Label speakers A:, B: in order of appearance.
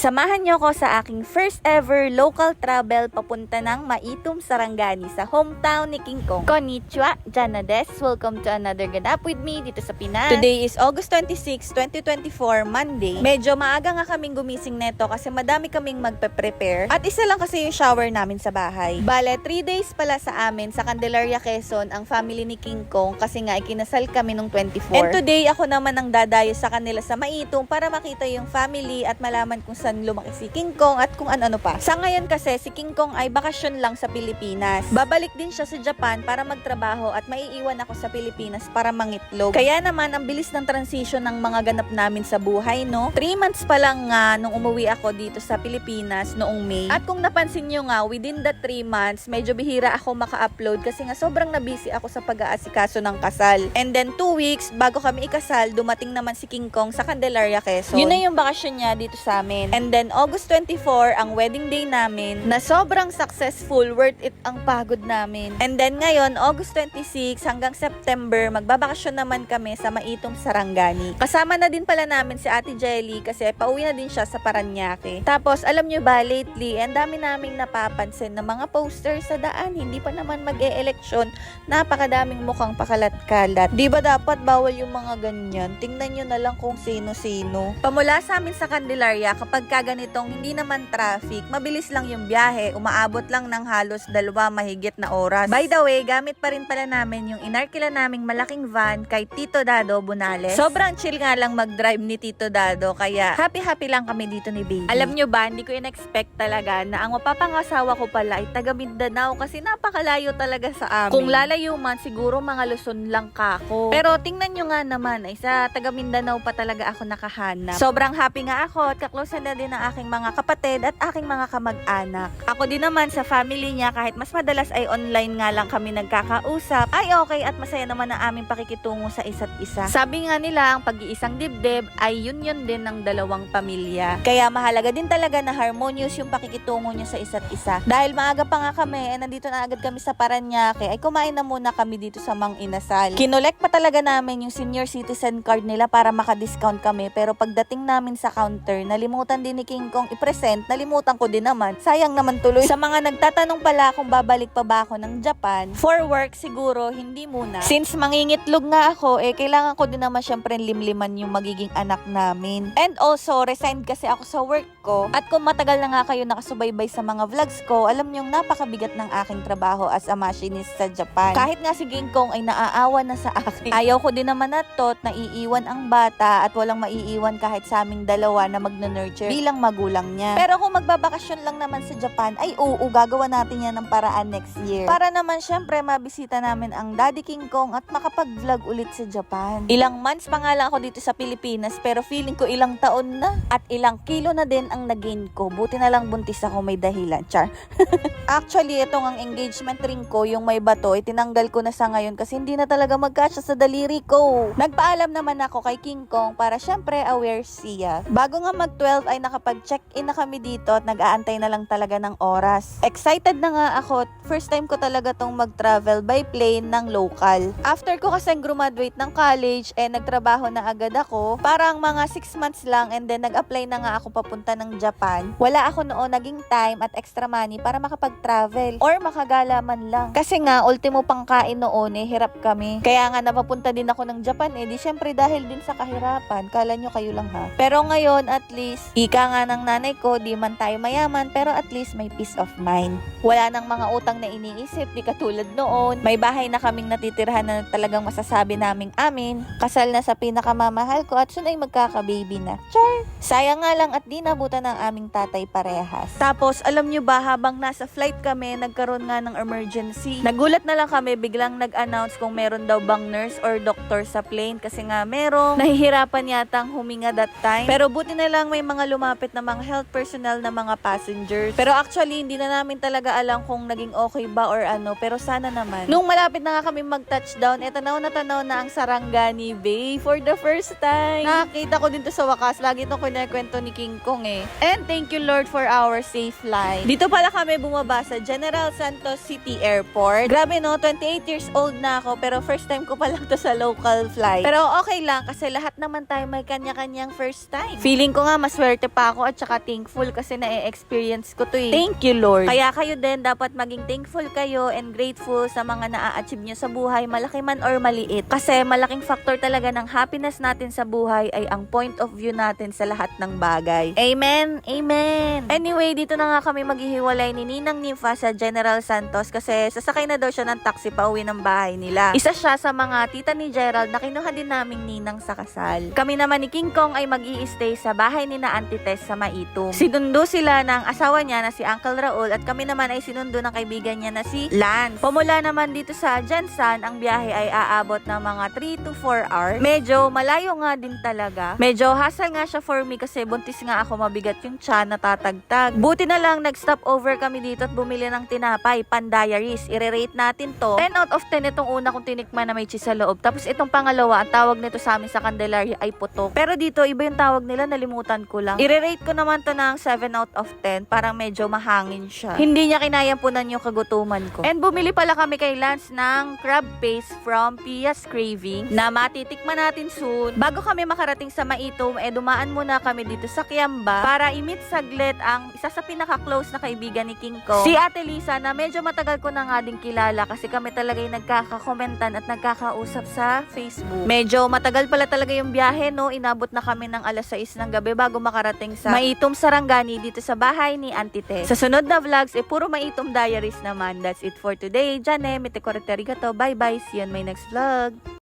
A: Samahan niyo ako sa aking first ever local travel papunta ng Maitum, Sarangani sa hometown ni King Kong. Konnichiwa, Jana des. Welcome to another ganap with me dito sa Pinas. Today is August 26, 2024, Monday. Medyo maaga nga kaming gumising neto kasi madami kaming magpe-prepare. At isa lang kasi yung shower namin sa bahay. Bale, 3 days pala sa amin sa Candelaria, Quezon ang family ni King Kong kasi nga ikinasal kami nung 24. And today ako naman ang dadayo sa kanila sa Maitum para makita yung family at malaman kung saan lumaki si King Kong at kung ano-ano pa. Sa ngayon kasi si King Kong ay bakasyon lang sa Pilipinas. Babalik din siya sa Japan para magtrabaho at maiiwan ako sa Pilipinas para mangitlog. Kaya naman ang bilis ng transition ng mga ganap namin sa buhay, no? 3 months pa lang nga nung umuwi ako dito sa Pilipinas noong May. At kung napansin nyo nga, within the 3 months, medyo bihira ako maka-upload kasi nga sobrang nabisi ako sa pag-aasikaso ng kasal. And then 2 weeks bago kami ikasal, dumating naman si King Kong sa Candelaria, Quezon. Yun na yung bakasyon niya dito sa amin. And then August 24, ang wedding day namin, na sobrang successful, worth it ang pagod namin. And then ngayon, August 26 hanggang September, magbabakasyon naman kami sa Maitong Sarangani. Kasama na din pala namin si Ate Jelly kasi pauwi na din siya sa Paranaque. Tapos, alam nyo ba, lately, ang dami naming napapansin na mga posters sa daan, hindi pa naman mag-e-eleksyon, napakadaming mukhang pakalat-kalat. Di ba dapat bawal yung mga ganyan? Tingnan nyo na lang kung sino-sino. Pamula sa amin sa Candelaria, kapag ka ganitong hindi naman traffic, mabilis lang yung biyahe, umaabot lang ng halos dalawa mahigit na oras. By the way, gamit pa rin pala namin yung inarkila naming malaking van kay Tito Dado Bunales. Sobrang chill nga lang mag-drive ni Tito Dado, kaya happy-happy lang kami dito ni Baby. Alam nyo ba, hindi ko in-expect talaga na ang mapapangasawa ko pala ay taga Mindanao kasi napakalayo talaga sa amin. Kung lalayo man, siguro mga Luzon lang kako. Pero tingnan nyo nga naman, ay sa taga Mindanao pa talaga ako nakahanap. Sobrang happy nga ako at kaklose na din ng aking mga kapatid at aking mga kamag-anak. Ako din naman sa family niya kahit mas madalas ay online nga lang kami nagkakausap, ay okay at masaya naman ang aming pakikitungo sa isa't isa. Sabi nga nila, ang pag-iisang dibdib ay yun din ng dalawang pamilya. Kaya mahalaga din talaga na harmonious yung pakikitungo niyo sa isa't isa. Dahil maaga pa nga kami, eh, nandito na agad kami sa Paranaque, ay kumain na muna kami dito sa Mang Inasal. Kinolek pa talaga namin yung senior citizen card nila para maka-discount kami, pero pagdating namin sa counter, nalimutan din ni King Kong i-present, nalimutan ko din naman. Sayang naman tuloy. Sa mga nagtatanong pala kung babalik pa ba ako ng Japan, for work siguro, hindi muna. Since mangingitlog nga ako, eh kailangan ko din naman syempre limliman yung magiging anak namin. And also, resigned kasi ako sa work ko. At kung matagal na nga kayo nakasubaybay sa mga vlogs ko, alam niyong napakabigat ng aking trabaho as a machinist sa Japan. Kahit nga si King Kong ay naaawa na sa akin. Ayaw ko din naman na tot na iiwan ang bata at walang maiiwan kahit sa aming dalawa na magna-nurture bilang magulang niya. Pero kung magbabakasyon lang naman sa Japan, ay oo, gagawa natin yan ng paraan next year. Para naman syempre mabisita namin ang Daddy King Kong at makapag-vlog ulit sa Japan. Ilang months pa nga lang ako dito sa Pilipinas pero feeling ko ilang taon na at ilang kilo na din ang nagain ko. Buti na lang buntis ako may dahilan. Char. Actually, itong ang engagement ring ko, yung may bato, itinanggal ko na sa ngayon kasi hindi na talaga magkasya sa daliri ko. Nagpaalam naman ako kay King Kong para syempre aware siya. Bago nga mag-12 ay nakapag-check-in na kami dito at nag-aantay na lang talaga ng oras. Excited na nga ako. First time ko talaga tong mag-travel by plane ng local. After ko kasi graduate ng college, eh nagtrabaho na agad ako. Parang mga 6 months lang and then nag-apply na nga ako papunta ng Japan. Wala ako noon naging time at extra money para makapag-travel or makagala man lang. Kasi nga, ultimo pangkain noon eh, hirap kami. Kaya nga napapunta din ako ng Japan eh, di syempre dahil din sa kahirapan. Kala nyo kayo lang ha. Pero ngayon, at least, ika nga ng nanay ko, di man tayo mayaman, pero at least may peace of mind. Wala nang mga utang na iniisip, di katulad noon. May bahay na kaming natitirhan na talagang masasabi naming amin. Kasal na sa pinakamamahal ko at soon ay magkaka-baby na. Char! Sayang nga lang at di nabutan ng aming tatay parehas. Tapos, alam nyo ba, habang nasa flight kami, nagkaroon nga ng emergency. Nagulat na lang kami, biglang nag-announce kung meron daw bang nurse or doctor sa plane kasi nga merong nahihirapan yatang huminga that time. Pero buti na lang may mga lumapit na mga health personnel na mga passengers. Pero actually, hindi na namin talaga alam kung naging okay ba or ano. Pero sana naman. Nung malapit na nga kami mag-touchdown, eto tanaw na tanaw na ang Sarangani Bay for the first time. Nakakita ko din to sa wakas. Lagi itong kinikwento ni King Kong eh. And thank you Lord for our safe flight. Dito pala kami bumaba sa General Santos City Airport. Grabe no, 28 years old na ako pero first time ko pa lang to sa local flight. Pero okay lang kasi lahat naman tayo may kanya-kanyang first time. Feeling ko nga maswerte pa ako at saka thankful kasi na-experience ko to eh. Thank you, Lord. Kaya kayo din, dapat maging thankful kayo and grateful sa mga na-achieve nyo sa buhay, malaki man or maliit. Kasi malaking factor talaga ng happiness natin sa buhay ay ang point of view natin sa lahat ng bagay. Amen? Amen! Anyway, dito na nga kami maghihiwalay ni Ninang Nifa sa General Santos kasi sasakay na daw siya ng taxi pa uwi ng bahay nila. Isa siya sa mga tita ni Gerald na kinuha din naming ninang sa kasal. Kami naman ni King Kong ay mag stay sa bahay ni na Auntie Tess sa Maitum. Sinundo sila ng asawa niya na si Uncle Raul at kami naman ay sinundo ng kaibigan niya na si Lance. Pumula naman dito sa Jensan, ang biyahe ay aabot ng mga 3 to 4 hours. Medyo malayo nga din talaga. Medyo hassle nga siya for me kasi buntis nga ako mabigat yung tiyan natatagtag. Buti na lang nag-stop over kami dito at bumili ng tinapay, pan-diaries. I-rate natin to. 10 out of 10 itong una kong tinikman na may cheese sa loob. Tapos itong pangalawa, ang tawag nito sa amin sa Candelaria ay putok. Pero dito, iba yung tawag nila, nalimutan ko lang. I-rate ko naman to ng 7 out of 10. Parang medyo mahangin siya. Hindi niya kinayampunan yung kagutuman ko. And bumili pala kami kay Lance ng crab paste from Pia's Craving na matitikman natin soon. Bago kami makarating sa Maitom, eh dumaan muna kami dito sa Kiamba para i-meet saglit ang isa sa pinaka-close na kaibigan ni King Kong. Si Ate Lisa na medyo matagal ko na nga din kilala kasi kami talaga yung nagkakakomentan at nagkakausap sa Facebook. Medyo matagal pala talaga yung biyahe, no? Inabot na kami ng alas 6 ng gabi bago makarating sa Maitom Sarangani dito sa bahay ni Auntie Tess. Sa sunod na vlogs, eh puro Maitom Diaries naman. That's it for today. Jane, Mite Correterigato. Bye-bye. See you on my next vlog.